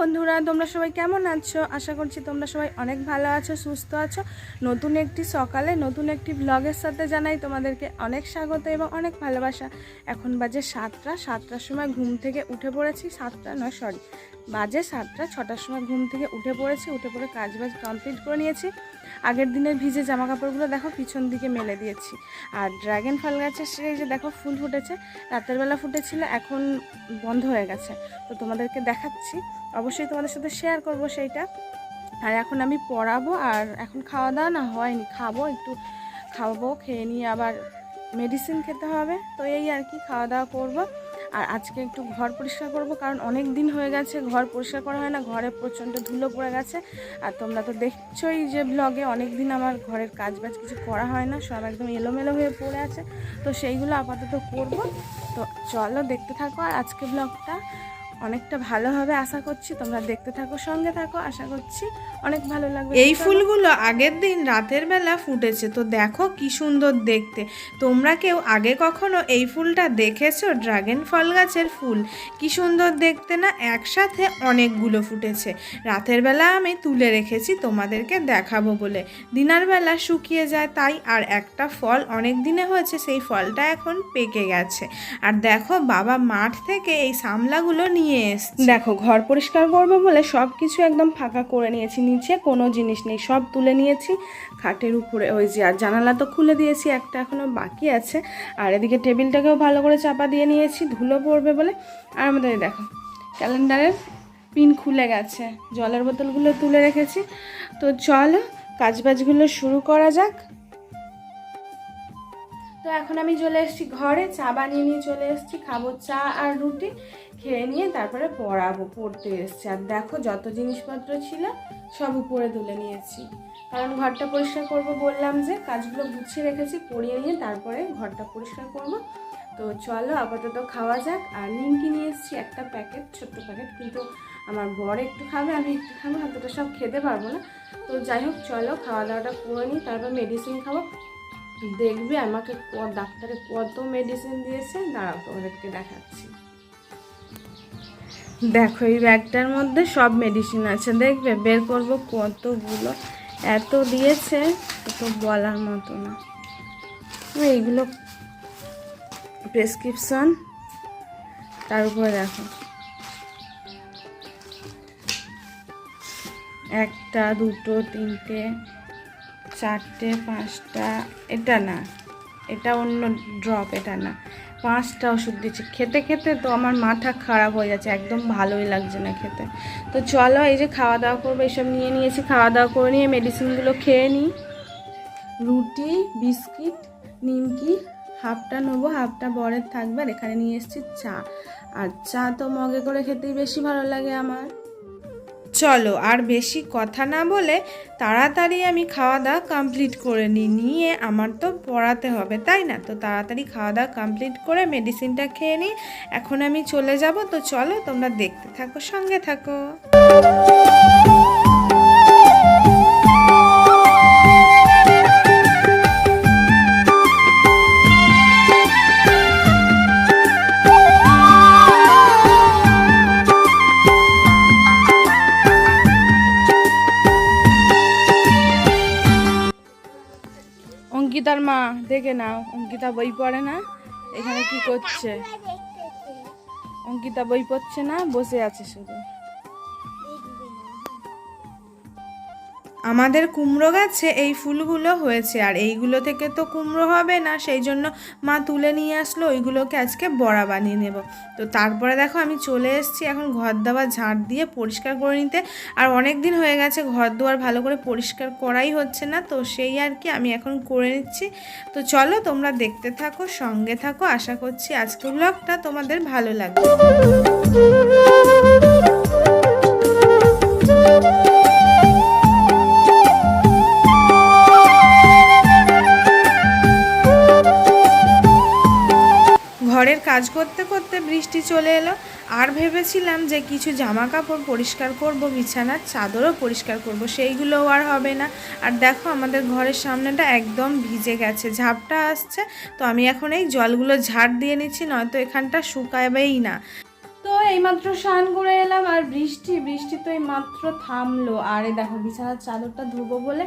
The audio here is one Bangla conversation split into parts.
বন্ধুরা, তোমরা সবাই কেমন আছো? আশা করছি তোমরা সবাই অনেক ভালো আছো, সুস্থ আছো। নতুন একটি সকালে, নতুন একটি ব্লগের সাথে জানাই তোমাদেরকে অনেক স্বাগত এবং অনেক ভালোবাসা। এখন বাজে সাতটা, সাতটার সময় ঘুম থেকে উঠে পড়েছি, সাতটা নয় সরি বাজে সাতটা, ছটার সময় ঘুম থেকে উঠে পড়েছি, উঠে পড়ে কাজ বাজ কমপ্লিট করে নিয়েছি। আগের দিনের ভিজে জামা কাপড়গুলো দেখো পিছন দিকে মেলে দিয়েছি। আর ড্রাগন ফল গাছের সেই যে দেখো ফুল ফুটেছে, রাতের বেলা ফুটেছিল, এখন বন্ধ হয়ে গেছে। তো তোমাদেরকে দেখাচ্ছি, অবশ্যই তোমাদের সাথে শেয়ার করব সেইটা। আর এখন আমি পড়াবো, আর এখন খাওয়া দাওয়া না হয়নি, খাব, একটু খাব, খেয়ে নিয়ে আবার মেডিসিন খেতে হবে। তো এই আর কি, খাওয়া দাওয়া করব। আর আজকে একটু ঘর পরিষ্কার করব, কারণ অনেক দিন হয়ে গেছে, ঘর পরিষ্কার করা হয় না, ঘরে প্রচণ্ড ধুলো পড়ে গেছে। আর তোমরা তো দেখছোই যে ব্লগে অনেক দিন আমার ঘরের কাজ বাজ কিছু করা হয় না, সব একদম এলোমেলো হয়ে পড়ে আছে। তো সেইগুলো আপাতত করব। তো চলো দেখতে থাকো আর আজকে ব্লগটা অনেকটা ভালোভাবে আশা করছি। তোমরা দেখতে থাকো, সঙ্গে থাকো। আশা করছি অনেক ভালো লাগবে। এই ফুলগুলো আগের দিন রাতের বেলা ফুটেছে তো দেখো কি সুন্দর দেখতে। তোমরা কেউ আগে কখনো এই ফুলটা দেখেছ? ড্রাগন ফল গাছের ফুল। কি সুন্দর দেখতে না? একসাথে অনেকগুলো ফুটেছে। রাতের বেলা আমি তুলে রেখেছি তোমাদেরকে দেখাবো বলে। দিনের বেলা শুকিয়ে যায় তাই আর একটা ফল অনেক দিনে হয়েছে সেই ফলটা এখন পেকে গেছে। আর দেখো বাবা মাঠ থেকে এই সামলাগুলো নিয়ে এসছে। দেখো ঘর পরিষ্কার করব বলে সব কিছু একদম ফাঁকা করে নিয়েছি। নিচে কোনো জিনিস নেই, সব তুলে নিয়েছি। খাটের উপরে ওই যে আর জানালা তো খুলে দিয়েছি, একটা এখনও বাকি আছে। আর এদিকে টেবিলটাকেও ভালো করে চাপা দিয়ে নিয়েছি, ধুলো পড়বে বলে। আর আমাদের দেখো, ক্যালেন্ডারের পিন খুলে গেছে, জলের বোতলগুলো তুলে রেখেছি। তো চলো, কাজবাজগুলো শুরু করা যাক। তো এখন আমি চলে এসেছি ঘরে, চা বানিয়ে নিয়ে চলে এসেছি, খাব চা আর রুটি, খেয়ে নিয়ে তারপরে পড়াবো, পড়তে এসছি। আর দেখো যত জিনিসপত্র ছিল সব উপরে তুলে নিয়েছি। কারণ ঘরটা পরিষ্কার করব বললাম যে, কাজগুলো গুছিয়ে রেখেছি পরিয়ে নিয়ে তারপরে ঘরটা পরিষ্কার করব। তো চলো আপাতত খাওয়া যাক। আর নিমকি নিয়ে এসেছি একটা প্যাকেট, ছোট্ট প্যাকেট, কিন্তু আমার বর একটু খাবে, আমি একটু খাব এতটা সব খেতে পারব না। তো যাই হোক, চলো খাওয়া দাওয়াটা করে নিই, তারপর মেডিসিন খাব। দেখবে আমাকে ডাক্তারে কত মেডিসিন দিয়েছে, দাঁড়াও তোমাদেরকে দেখাচ্ছি। দেখো, এই ব্যাগটার মধ্যে সব মেডিসিন আছে, দেখবে? বের করব কতগুলো, এত দিয়েছে, তো বলার মতো না। এইগুলো প্রেসক্রিপশন তার উপরে দেখো। একটা, দুটো, তিনটে চারটে, পাঁচটা, এটা না, এটা অন্য ড্রপ এটা না। পাঁচটা ওষুধ দিচ্ছি। খেতে খেতে তো আমার মাথা খারাপ হয়ে যাচ্ছে, একদম ভালোই লাগছে না খেতে। তো চলো এই যে খাওয়া দাওয়া করব এইসব নিয়ে নিয়েছি খাওয়া দাওয়া করে নিয়ে মেডিসিনগুলো খেয়ে নিই রুটি, বিস্কিট, নিমকি, হাফটা নেব, হাফটা বরের থাকবে, আর এখানে নিয়ে এসেছি চা। আর চা তো মগে করে খেতেই বেশি ভালো লাগে আমার। চলো, আর বেশি কথা না বলে তাড়াতাড়ি আমি খাওয়া দাওয়া কমপ্লিট করে নিই নিয়ে আমার তো পড়াতে হবে, তাই না? তো তাড়াতাড়ি খাওয়া দাওয়া কমপ্লিট করে মেডিসিনটা খেয়ে নিই এখন আমি চলে যাব, তো চলো তোমরা দেখতে থাকো, সঙ্গে থাকো। অঙ্কিতার মা দেখে না অঙ্কিতা বই পড়ে না এখানে কি করছে? অঙ্কিতা বই পড়ছে না বসে আছে শুধু। আমাদের কুমড়ো গাছে এই ফুলগুলো হয়েছে, আর এইগুলো থেকে তো কুমড়ো হবে না, সেই জন্য মা তুলে নিয়ে আসলো, ওইগুলোকে আজকে বড়া বানিয়ে নেব। তো তারপরে দেখো আমি চলে এসেছি, এখন ঘর দাবার ঝাড় দিয়ে পরিষ্কার করে নিতে। আর অনেক দিন হয়ে গেছে ঘর দুয়ার ভালো করে পরিষ্কার করাই হচ্ছে না, তো সেই আর কি আমি এখন করে নিচ্ছি। তো চলো তোমরা দেখতে থাকো, সঙ্গে থাকো, আশা করছি আজকের ব্লগটা তোমাদের ভালো লাগবে। ঘরের কাজ করতে করতে বৃষ্টি চলে এলো। আর ভেবেছিলাম যে কিছু জামা কাপড় পরিষ্কার করব, বিছানার চাদরও পরিষ্কার করব, সেইগুলোও আর হবে না। আর দেখো আমাদের ঘরের সামনেটা একদম ভিজে গেছে, ঝাপটা আসছে। তো আমি এখন এই জলগুলো ঝাড় দিয়ে নিচ্ছি, নয়তো এখানটা শুকাবেই না। তো এইমাত্র স্নান করে এলাম, আর বৃষ্টি বৃষ্টি তো এই মাত্র থামলো। আর এই দেখো বিছানার চাদরটা ধুবো বলে,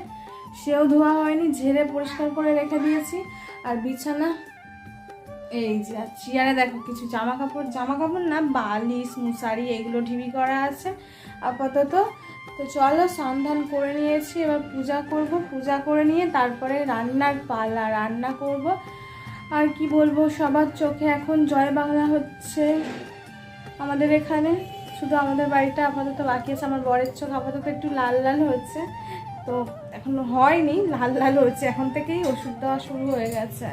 সেও ধোয়া হয়নি, ঝেড়ে পরিষ্কার করে রেখে দিয়েছি। আর বিছানা এই যে চেয়ারে দেখো কিছু জামা কাপড় জামা কাপড় না, বালিশ, মুসারি, এগুলো ঢিবি করা আছে আপাতত। তো চলো সন্ধান করে নিয়েছি, এবার পূজা করব। পূজা করে নিয়ে তারপরে রান্নার পালা, রান্না করব। আর কি বলব, সবার চোখে এখন জয় বাংলা হচ্ছে আমাদের এখানে। শুধু আমাদের বাড়িটা আপাতত বাকি আছে, আমার বরের চোখ আপাতত একটু লাল লাল হচ্ছে। তো এখনও হয়নি, লাল লাল হচ্ছে, এখন থেকেই ওষুধ দেওয়া শুরু হয়ে গেছে।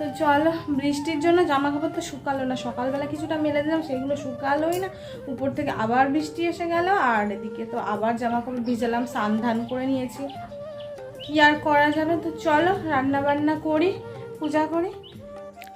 তো চলো, বৃষ্টির জন্য জামা কাপড় তো শুকালো না। সকালবেলা কিছুটা মেলে দিলাম, সেগুলো শুকালোই না। উপর থেকে আবার বৃষ্টি এসে গেল, আর এদিকে তো আবার জামা কাপড় ভিজালাম স্নান ধান করে নিয়েছি। কি আর করা যাবে? তো চলো রান্না বান্না করি, পূজা করি।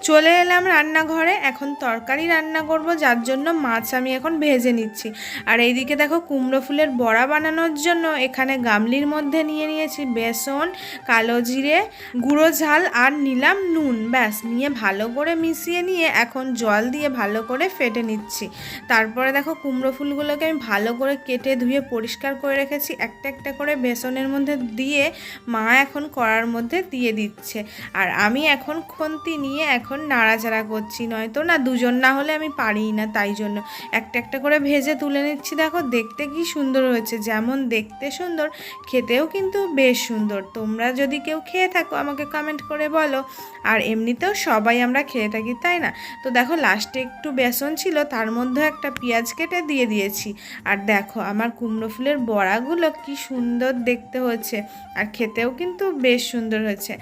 চলে এলাম রান্নাঘরে। এখন তরকারি রান্না করব, যার জন্য মাছ আমি এখন ভেজে নিচ্ছি। আর এইদিকে দেখো কুমড়ো ফুলের বড়া বানানোর জন্য এখানে গামলির মধ্যে নিয়ে নিয়েছি বেসন, কালো জিরে, গুঁড়ো ঝাল আর নিলাম নুন। ব্যাস, নিয়ে ভালো করে মিশিয়ে নিয়ে এখন জল দিয়ে ভালো করে ফেটে নিচ্ছি। তারপরে দেখো কুমড়ো ফুলগুলোকে আমি ভালো করে কেটে ধুয়ে পরিষ্কার করে রেখেছি। একটা একটা করে বেসনের মধ্যে দিয়ে মা এখন কড়ার মধ্যে দিয়ে দিচ্ছে। আর আমি এখন খুন্তি নিয়ে এখন নাড়াচাড়া করছি, নয়তো না দুজন না হলে আমি পারিই না তাই জন্য। একটা একটা করে ভেজে তুলে নিচ্ছি, দেখো দেখতে কি সুন্দর হয়েছে, যেমন দেখতে সুন্দর, খেতেও কিন্তু বেশ সুন্দর। তোমরা যদি কেউ খেয়ে থাকো, আমাকে কমেন্ট করে বলো। আর এমনিতেও সবাই আমরা খেয়ে থাকি, তাই না? তো দেখো লাস্টে একটু বেসন ছিল, তার মধ্যে একটা পেঁয়াজ কেটে দিয়ে দিয়েছি। আর দেখো আমার কুমড়ো ফুলের বড়াগুলো কি সুন্দর দেখতে হচ্ছে আর খেতেও কিন্তু বেশ সুন্দর হয়েছে।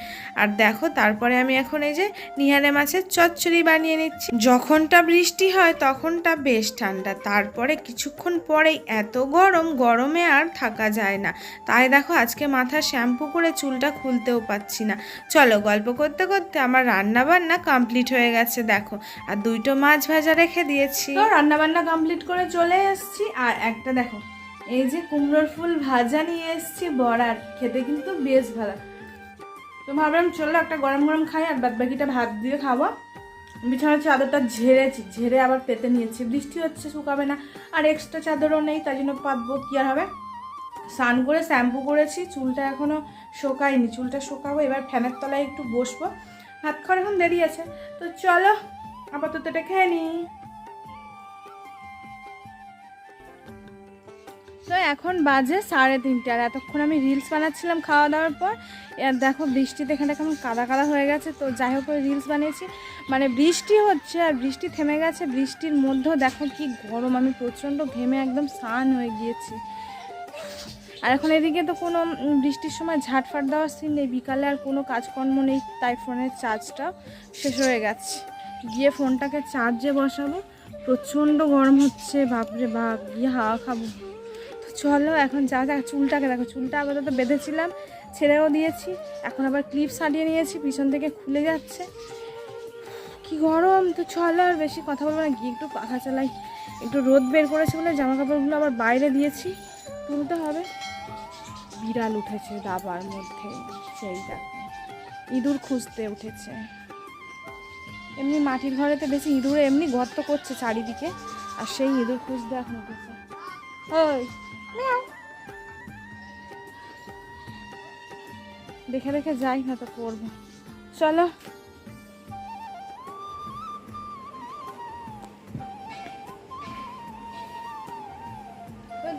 আর দেখো তারপরে আমি এখন এই যে নিহারে মাছের চচ্চড়ি বানিয়ে নিচ্ছি। যখনটা বৃষ্টি হয়, তখনটা বেশ ঠান্ডা। তারপরে কিছুক্ষণ পরেই এত গরম, গরমে আর থাকা যায় না। তাই দেখো, আজকে মাথা শ্যাম্পু করে চুলটা খুলতেও পাচ্ছি না। চলো, গল্প করতে করতে আমার রান্না বান্না কমপ্লিট হয়ে গেছে, দেখো। আর দুইটো মাছ ভাজা রেখে দিয়েছি। রান্না বান্না কমপ্লিট করে চলে এসেছি। আর একটা দেখো, এই যে কুমড়োর ফুল ভাজা নিয়ে এসেছি বড়ার। খেতে কিন্তু বেশ ভালো। তো ভাবলাম, চলো একটা গরম গরম খাই আর বাদ বাকিটা ভাত দিয়ে খাব। বিছানার চাদরটা ঝেড়েছি, ঝেড়ে আবার পেতে নিয়েছি। বৃষ্টি হচ্ছে, শুকাবে না। আর এক্সট্রা চাদরও নেই তাই জন্য পাতবো, কী আর হবে? স্নান করে শ্যাম্পু করেছি, চুলটা এখনও শোকায়নি। চুলটা শোকাবো, এবার ফ্যানের তলায় একটু বসবো। ভাত খাওয়ার এখন দেরি আছে। তো চলো, আপাতত এটা খেয়ে নিই। তো এখন বাজে সাড়ে তিনটে, আর এতক্ষণ আমি রিলস বানাচ্ছিলাম খাওয়া দাওয়ার পর আর দেখো বৃষ্টিতে এখানে কেমন কাদা কাদা হয়ে গেছে, তো যাই হোক রিলস বানিয়েছি। মানে বৃষ্টি হচ্ছে আর বৃষ্টি থেমে গেছে, বৃষ্টির মধ্যেও দেখো কি গরম, আমি প্রচণ্ড ঘেমে একদম স্নান হয়ে গিয়েছি। আর এখন এদিকে তো কোনো বৃষ্টির সময় ঝাটফাট দেওয়ার সিন নেই, বিকালে আর কোনো কাজকর্ম নেই, তাই ফোনের চার্জটা শেষ হয়ে গেছে। গিয়ে ফোনটাকে চার্জে বসাবো, প্রচণ্ড গরম হচ্ছে, বাপরে বাপ, গিয়ে হাওয়া খাব। চলো, এখন যা যা চুলটাকে দেখো, চুলটা আপাতত বেঁধেছিলাম, ছেড়েও দিয়েছি। এখন আবার ক্লিপ সারিয়ে নিয়েছি, পিছন থেকে খুলে যাচ্ছে। কি গরম, তো চলো আর বেশি কথা বলব না, গিয়ে একটু পাখা চালাই, একটু রোদ বের করেছে বলে জামা কাপড়গুলো আবার বাইরে দিয়েছি, তুলতে হবে। বিড়াল উঠেছে দাবার মধ্যে সেই দেখো ইঁদুর খুঁজতে উঠেছে। এমনি মাটির ঘরেতে বেশি ইঁদুরে এমনি গর্ত করছে চারিদিকে, আর সেই ইঁদুর খুঁজতে এখন উঠেছে। ওই। দেখে দেখে যাই না তো করব। চলো।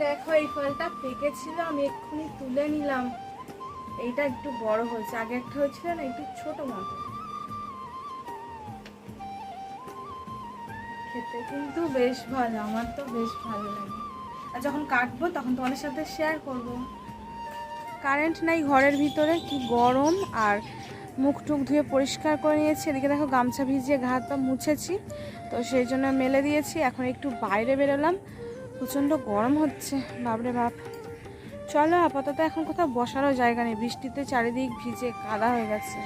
দেখো, এই ফলটা পেকেছিল, আমি এক্ষুনি তুলে নিলাম। এইটা একটু বড় হয়েছে। আগে একটা হয়েছিল না, একটু ছোট মতো। খেতে কিন্তু বেশ ভালো, আমার তো বেশ ভালো লাগে। যখন কাটবো তখন তোমাদের সাথে শেয়ার করব। কারেন্ট নাই ঘরের ভিতরে, কি গরম আর মুখ টুক ধুয়ে পরিষ্কার করে নিয়েছি। এদিকে দেখো গামছা ভিজিয়ে পা মুছেছি, তো সেই জন্য মেলে দিয়েছি। এখন একটু বাইরে বেরোলাম, প্রচণ্ড গরম হচ্ছে, বাপরে বাপ। চলো আপাতত এখন কোথাও বসারও জায়গা নেই, বৃষ্টিতে চারিদিক ভিজে কাদা হয়ে গেছে।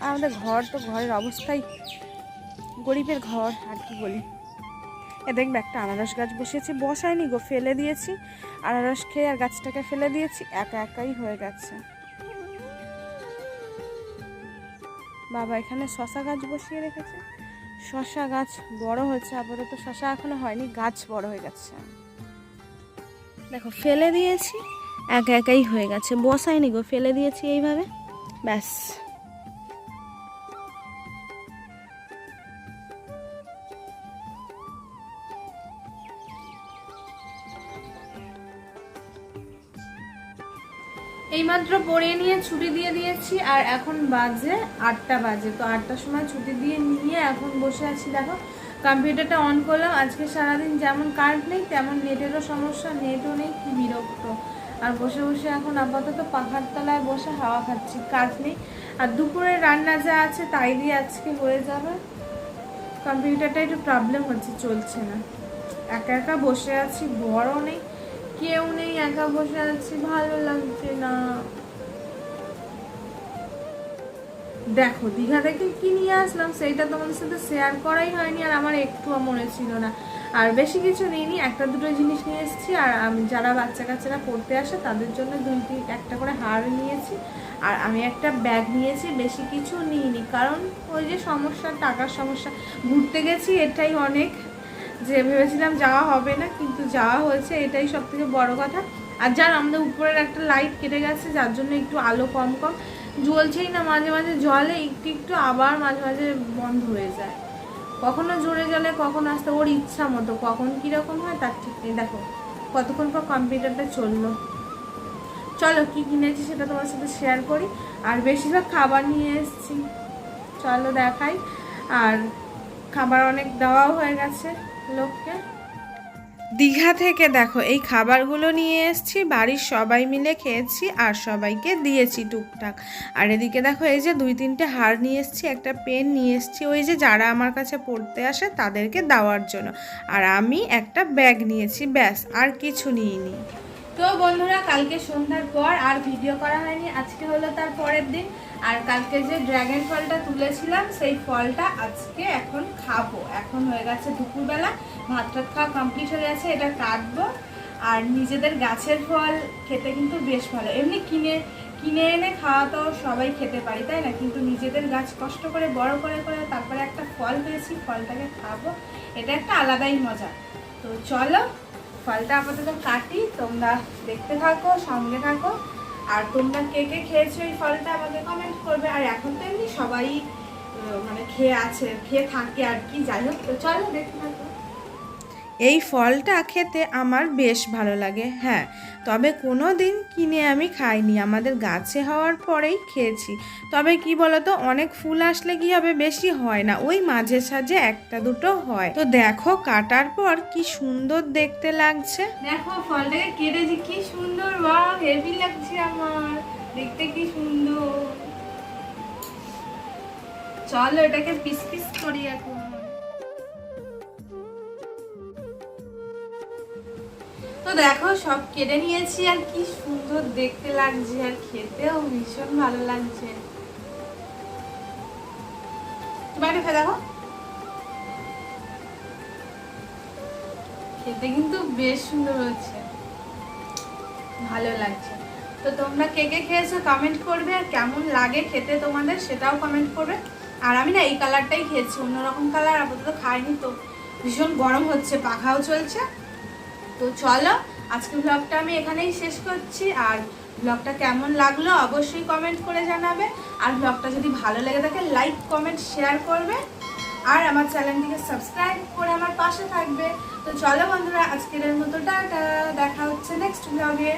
আর আমাদের ঘর তো ঘরের অবস্থাই গরিবের ঘর, আর কি বলি। এ দেখবে একটা আনারস গাছ বসিয়েছি বসায়নি গো, ফেলে দিয়েছি। আনারস খেয়ে আর গাছটাকে ফেলে দিয়েছি, একা একাই হয়ে গেছে। বাবা এখানে শশা গাছ বসিয়ে রেখেছে। শশা গাছ বড় হয়েছে, আপাতত শশা এখনও হয়নি, গাছ বড় হয়ে গেছে। দেখো, ফেলে দিয়েছি, একা একাই হয়ে গেছে। বসায়নি গো, ফেলে দিয়েছি এইভাবে, ব্যাস। এইমাত্র পড়িয়ে নিয়ে ছুটি দিয়ে দিয়েছি, আর এখন বাজে আটটা বাজে। তো আটটার সময় ছুটি দিয়ে নিয়ে এখন বসে আছি, দেখো। কম্পিউটারটা অন করলাম, আজকে সারাদিন যেমন কারেন্ট নেই, তেমন নেটেরও সমস্যা, নেটও নেই, কি বিরক্ত। আর বসে বসে এখন আপাতত পাহাড় তলায় বসে হাওয়া খাচ্ছি, কাজ নেই। আর দুপুরে রান্না যা আছে তাই দিয়ে আজকে হয়ে যাবে। কম্পিউটারটা একটু প্রবলেম হচ্ছে, চলছে না। একা একা বসে আছি বড় নেই। কেউ নেই, একা বসে আছি, ভালো লাগছে না। দেখো দীঘা থেকে কি নিয়ে আসলাম, সেইটা তোমাদের সাথে শেয়ার করাই হয়নি, আর আমার একটুও মনে ছিল না। আর বেশি কিছু নিইনি, একটা দুটো জিনিস নিয়ে এসেছি, আর আমি যারা বাচ্চা কাচ্চারা পড়তে আসে, তাদের জন্য দুই তিন একটা করে হার নিয়েছি, আর আমি একটা ব্যাগ নিয়েছি, বেশি কিছু নিইনি। কারণ ওই যে সমস্যা, টাকার সমস্যা, ঘুরতে গেছি, এটাই অনেক। যে ভেবেছিলাম যাওয়া হবে না, কিন্তু যাওয়া হয়েছে, এটাই সব থেকে বড়ো কথা। আর যার আমাদের উপরের একটা লাইট কেটে গেছে, যার জন্য একটু আলো কম কম। জ্বলছেই না, মাঝে মাঝে জলে একটু একটু আবার মাঝে মাঝে বন্ধ হয়ে যায়। কখনো জোরে জলে, কখন আসতে, ওর ইচ্ছা মতো, কখন কীরকম হয় তার ঠিক নেই। দেখো, কতক্ষণ পর কম্পিউটারটা চলল। চলো, কি কিনেছি সেটা তোমার সাথে শেয়ার করি। আর বেশিরভাগ খাবার নিয়ে এসেছি। চলো দেখাই। আর খাবার অনেক দেওয়াও হয়ে গেছে। লোককে? দীঘা থেকে দেখো এই খাবারগুলো নিয়ে এসেছি বাড়ির সবাই মিলে খেয়েছি আর সবাইকে দিয়েছি টুকটাক। আর এদিকে দেখো এই যে দুই তিনটে হার নিয়ে এসেছি একটা পেন নিয়ে এসেছি ওই যে যারা আমার কাছে পড়তে আসে তাদেরকে দেওয়ার জন্য। আর আমি একটা ব্যাগ নিয়েছি ব্যাস আর কিছু নিইনি। তো বন্ধুরা কালকে সন্ধ্যার পর আর ভিডিও করা হয়নি আজকে হলো তার পরের দিন। আর কালকে যে ড্রাগন ফলটা তুলেছিলাম, সেই ফলটা আজকে এখন খাব। এখন হয়ে গেছে দুপুরবেলা ভাত টাত খাওয়া কমপ্লিট হয়ে গেছে, এটা কাটবো। আর নিজেদের গাছের ফল খেতে কিন্তু বেশ ভালো। এমনি কিনে কিনে এনে খাওয়া তো সবাই খেতে পারি, তাই না? কিন্তু নিজেদের গাছ কষ্ট করে, বড় করে করে তারপরে একটা ফল পেয়েছি, ফলটাকে খাব। এটা একটা আলাদাই মজা। তো চলো, ফলটা আপাতত কাটি, তোমরা দেখতে থাকো, সঙ্গে থাকো। আর তোমরা কে কে খেয়েছো এই ফলটা আমাকে কমেন্ট করবে। আর এখন তো এমনি সবাই মানে খেয়ে আছে, খেয়ে থাকে আর কি, যাই হোক। তো চলো থাকো। এই ফলটা খেতে আমার বেশ ভালো লাগে হ্যাঁ। তবে কোনো দিন কিনে আমি খাইনি, আমাদের গাছে হওয়ার পরেই খেয়েছি। তবে কি বলতো, অনেক ফুল আসলে কি হবে বেশি হয় না, ওই মাঝে সাঝে একটা দুটো হয়। তো দেখো কাটার পর কি সুন্দর দেখতে লাগছে। দেখো ফলটাকে কেটেছি কি সুন্দর বা হেভি লাগছে আমার, দেখতে কি সুন্দর। চলো এটাকে পিস পিস করি এখন। তো দেখো, সব কেটে নিয়েছি, আর কি সুন্দর দেখতে লাগছে, আর খেতেও ভীষণ ভালো লাগছে। তুমি একটা দেখো। খেতে কিন্তু বেশ সুন্দর হচ্ছে। ভালো লাগছে। তো তোমরা কে কে খেয়েছো কমেন্ট করবে, আর কেমন লাগে খেতে তোমাদের সেটাও কমেন্ট করবে। আর আমি না এই কালারটাই খেয়েছি, অন্যরকম কালার আপাতত খাইনি তো। ভীষণ গরম হচ্ছে, পাখাও চলছে। তো চলো, আজকে ব্লগটা আমি এখানেই শেষ করছি। আর ব্লগটা কেমন লাগল অবশ্যই কমেন্ট করে জানাবে। আর ব্লগটা যদি ভালো লেগে থাকে লাইক কমেন্ট শেয়ার করবে। আর আমার চ্যানেলটিকে সাবস্ক্রাইব করে আমার পাশে থাকবে। তো চলো বন্ধুরা, আজকের মতো টাটা। দেখা হচ্ছে নেক্সট ব্লগে